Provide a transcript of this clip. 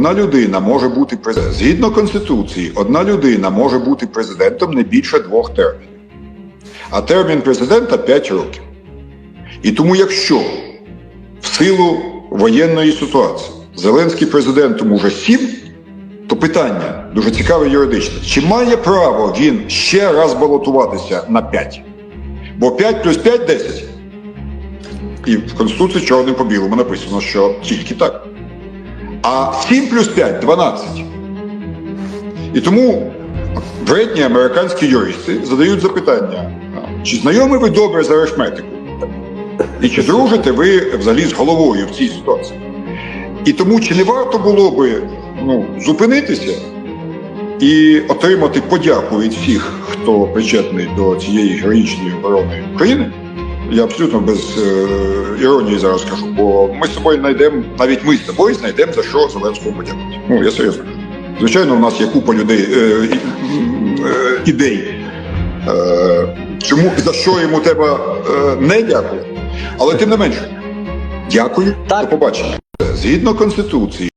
Одна людина може бути президентом. Згідно Конституції, одна людина може бути президентом не більше двох термінів. А термін президента 5 років. І тому, якщо в силу воєнної ситуації Зеленський президентом уже 7, то питання дуже цікаве юридичне. Чи має право він ще раз балотуватися на 5? Бо 5 плюс 5 – 10. І в Конституції чорним по білому написано, що тільки так. А 7 плюс 5 – 12. І тому вредні американські юристи задають запитання, чи знайомі ви добре з арифметикою? І чи дружите ви взагалі з головою в цій ситуації? І тому чи не варто було би ну, зупинитися і отримати подяку від всіх, хто причетний до цієї героїчної оборони України? Я абсолютно без е, іронії зараз кажу, бо ми з тобою знайдемо, навіть ми з тобою знайдемо за що Зеленському подякувати. Ну я серйозно. Звичайно, у нас є купа людей е, і- е, ідей. Е, чому за що йому треба е, не дякувати? Але тим не менше, дякую, до побачення. Згідно Конституції,